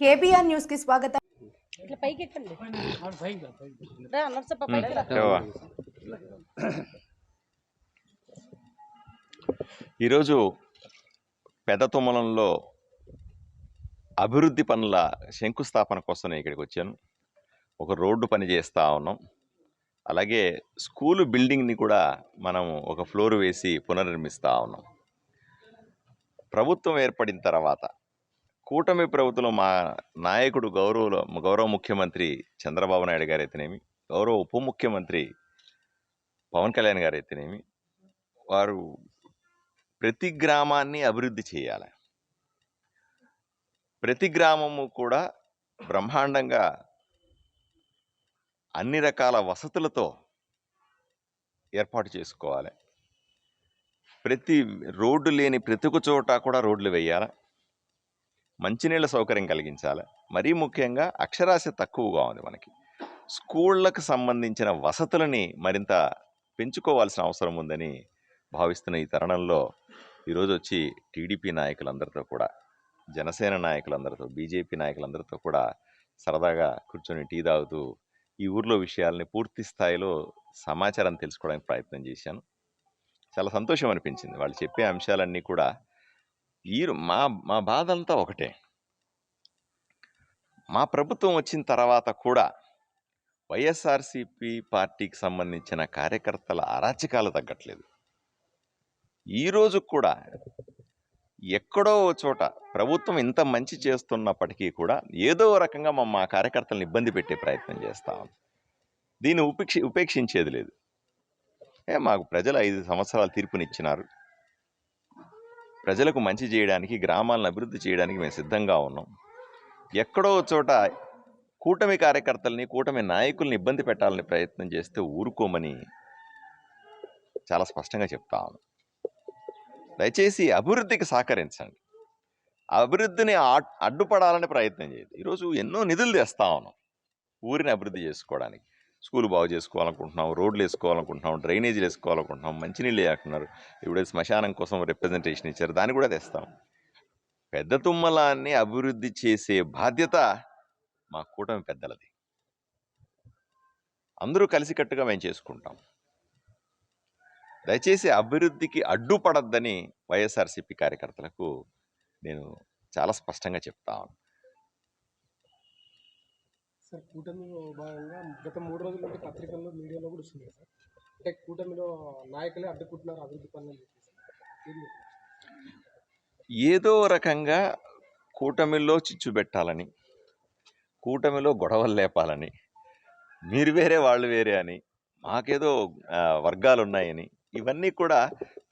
KBR న్యూస్కి స్వాగతం. ఇట్లా పైకి ఎక్కండి. రా నర్సప్ప పైకి రా. లేవా? ఈరోజు పెద్ద తుమ్మలంలో అభివృద్ధి పనుల శంకుస్థాపన కోసం నేను ఇక్కడికి వచ్చాను. ఒక రోడ్డు పని చేస్తూ ఉన్నాం. అలాగే స్కూలు బిల్డింగ్ని కూడా మనం ఒక ఫ్లోర్ వేసి పునర్నిర్మిస్తూ ఉన్నాం. ప్రభుత్వం ఏర్పడిన తర్వాత కూటమి ప్రభుత్వంలో మా నాయకుడు గౌరవ గౌరవ ముఖ్యమంత్రి చంద్రబాబు నాయుడు గారు అయితేనేమి గౌరవ ఉప ముఖ్యమంత్రి పవన్ కళ్యాణ్ గారు అయితేనేమి వారు ప్రతి గ్రామాన్ని అభివృద్ధి చేయాలి. ప్రతి గ్రామము కూడా బ్రహ్మాండంగా అన్ని రకాల వసతులతో ఏర్పాటు చేసుకోవాలి. ప్రతి రోడ్డు లేని ప్రతి ఒక్క చోట కూడా రోడ్లు వేయాలి. మంచినీళ్ళ సౌకర్యం కలిగించాలి. మరీ ముఖ్యంగా అక్షరాస్యత తక్కువగా ఉంది మనకి. స్కూళ్ళకు సంబంధించిన వసతులని మరింత పెంచుకోవాల్సిన అవసరం ఉందని భావిస్తున్న ఈ తరుణంలో ఈరోజు వచ్చి టీడీపీ నాయకులందరితో కూడా జనసేన నాయకులందరితో బీజేపీ నాయకులందరితో కూడా సరదాగా కూర్చొని టీ తాగుతూ ఈ ఊర్లో విషయాల్ని పూర్తి స్థాయిలో సమాచారం తెలుసుకోవడానికి ప్రయత్నం చేశాను. చాలా సంతోషం అనిపించింది. వాళ్ళు చెప్పే అంశాలన్నీ కూడా ఈ మా మా బాధ అంతా ఒకటే. మా ప్రభుత్వం వచ్చిన తర్వాత కూడా వైఎస్ఆర్సిపి పార్టీకి సంబంధించిన కార్యకర్తల అరాచకాలు తగ్గట్లేదు. ఈరోజు కూడా ఎక్కడో ఓ చోట ప్రభుత్వం ఇంత మంచి చేస్తున్నప్పటికీ కూడా ఏదో రకంగా మా మా కార్యకర్తలను ఇబ్బంది పెట్టే ప్రయత్నం చేస్తా ఉంది. దీన్ని ఉపేక్ష ఉపేక్షించేది లేదు. ఏ మాకు ప్రజలు ఐదు సంవత్సరాలు తీర్పునిచ్చినారు. ప్రజలకు మంచి చేయడానికి గ్రామాలను అభివృద్ధి చేయడానికి మేము సిద్ధంగా ఉన్నాం. ఎక్కడో చోట కూటమి కార్యకర్తల్ని కూటమి నాయకుల్ని ఇబ్బంది పెట్టాలని ప్రయత్నం చేస్తే ఊరుకోమని చాలా స్పష్టంగా చెప్తాను దయచేసి అభివృద్ధికి సహకరించండి. అభివృద్ధిని అడ్డుపడాలని ప్రయత్నం చేయదు ఈరోజు ఎన్నో నిధులు తెస్తా ఉన్నాం. ఊరిని అభివృద్ధి చేసుకోవడానికి. స్కూల్ బాగు చేసుకోవాలనుకుంటున్నాం రోడ్లు వేసుకోవాలనుకుంటున్నాం డ్రైనేజీలు వేసుకోవాలనుకుంటున్నాం మంచినీళ్ళు వేయకున్నారు ఇప్పుడు శ్మశానం కోసం రిప్రజెంటేషన్ ఇచ్చారు. దాన్ని కూడా తెస్తాం. పెద్ద తుమ్మలాన్ని అభివృద్ధి చేసే బాధ్యత మా కూటమి పెద్దలది. అందరూ కలిసికట్టుగా మేము చేసుకుంటాం. దయచేసి అభివృద్ధికి అడ్డుపడద్దని వైఎస్ఆర్సీపీ కార్యకర్తలకు నేను చాలా స్పష్టంగా చెప్తాను సార్ కూటమిలో భాగంగా గత మూడు రోజుల నుండి పత్రికల్లో మీడియాలో కూడా వస్తుంది సార్. అంటే కూటమిలో నాయకులే అడ్డుకుంటున్నారు అభివృద్ధి పనులు ఏదో రకంగా కూటమిలో చిచ్చు పెట్టాలని కూటమిలో గొడవలు లేపాలని మీరు వేరే వాళ్ళు వేరే అని మాకేదో వర్గాలు ఉన్నాయని ఇవన్నీ కూడా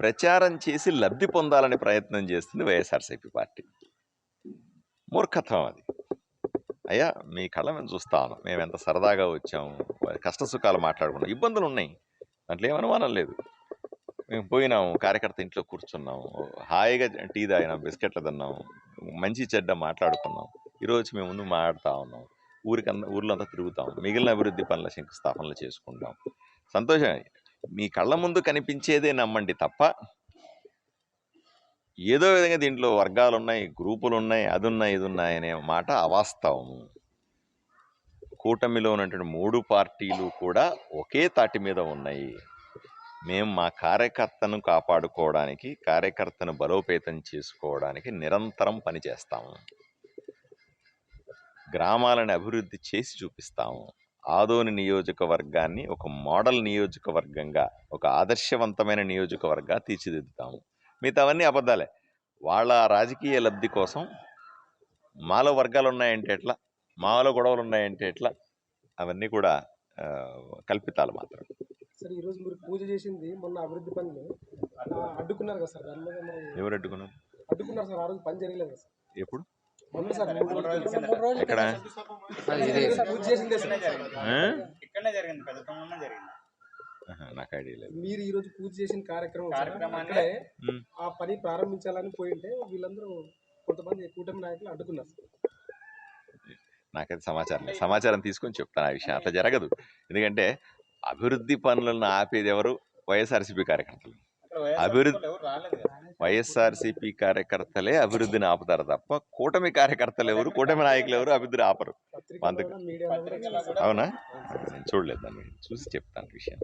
ప్రచారం చేసి లబ్ధి పొందాలని ప్రయత్నం చేస్తుంది వైఎస్ఆర్సీపీ పార్టీ. మూర్ఖత్వం అది. అయ్యా మీ కళ్ళ మేము చూస్తాను. మేము ఎంత సరదాగా వచ్చాము. కష్ట సుఖాలు మాట్లాడుకున్నాం. ఇబ్బందులు ఉన్నాయి. దాంట్లో ఏం అనుమానం లేదు. మేము పోయినాము కార్యకర్త ఇంట్లో కూర్చున్నాము. హాయిగా టీ తాగినాం బిస్కెట్లు తిన్నాము. మంచి చెడ్డ మాట్లాడుకున్నాం. ఈరోజు మేము ముందు మాట్లాడుతూ ఉన్నాం. ఊరికంతా ఊర్లో అంతా తిరుగుతాం. మిగిలిన అభివృద్ధి పనుల శంకుస్థాపనలు చేసుకుంటాం. సంతోషం. మీ కళ్ళ ముందు కనిపించేదే నమ్మండి తప్ప ఏదో విధంగా దీంట్లో వర్గాలు ఉన్నాయి గ్రూపులు ఉన్నాయి అది ఉన్నాయి ఇది ఉన్నాయి అనే మాట అవాస్తవము. కూటమిలో ఉన్నటువంటి మూడు పార్టీలు కూడా ఒకే తాటి మీద ఉన్నాయి. మేము మా కార్యకర్తను కాపాడుకోవడానికి కార్యకర్తను బలోపేతం చేసుకోవడానికి నిరంతరం పనిచేస్తాము గ్రామాలను అభివృద్ధి చేసి చూపిస్తాము. ఆదోని నియోజకవర్గాన్ని ఒక మోడల్ నియోజకవర్గంగా ఒక ఆదర్శవంతమైన నియోజకవర్గంగా తీర్చిదిద్దుతాము. మిగతావన్నీ అబద్ధాలే వాళ్ళ రాజకీయ లబ్ధి కోసం మాలో వర్గాలు ఉన్నాయంటే ఎట్లా మాలో గొడవలు ఉన్నాయంటే ఎట్లా అవన్నీ కూడా కల్పితాలు మాత్రం సార్ ఈరోజు మీరు పూజ చేసింది మొన్న అభివృద్ధి పనులు అడ్డుకున్నారు కదా సార్ ఎవరు అడ్డుకున్నారు అడ్డుకున్నారు సార్ ఆ రోజు పని జరగలేదు సార్ ఎప్పుడు ఎక్కడ పూజ చేసిందే సార్ నాకు ఐడియా లేదు. మీరు ఈ రోజు పూజ చేసిన కార్యక్రమం. కార్యక్రమాన్ని-. ఆ పని ప్రారంభించాలని పోయింటే వీళ్ళందరూ కొంతమంది కూటమి నాయకులు అడ్డుకున్నారు. నాకైతే సమాచారం లేదు. సమాచారం తీసుకొని చెప్తాను ఆ విషయం. అట్లా జరగదు. ఎందుకంటే అభివృద్ధి పనులను ఆపేది ఎవరు? వైఎస్ఆర్సీపీ కార్యకర్తలు. అభివృద్ధి ఎవరు రాలేదు కదా. వైఎస్ఆర్సీపీ కార్యకర్తలే అభివృద్ధిని ఆపుతారు తప్ప కూటమి కార్యకర్తలు ఎవరు? కూటమి నాయకులు ఎవరు? అభివృద్ధిని ఆపరు. అందుకు. అవునా? నేను చూడలేదు దాన్ని. చూసి చెప్తాను విషయం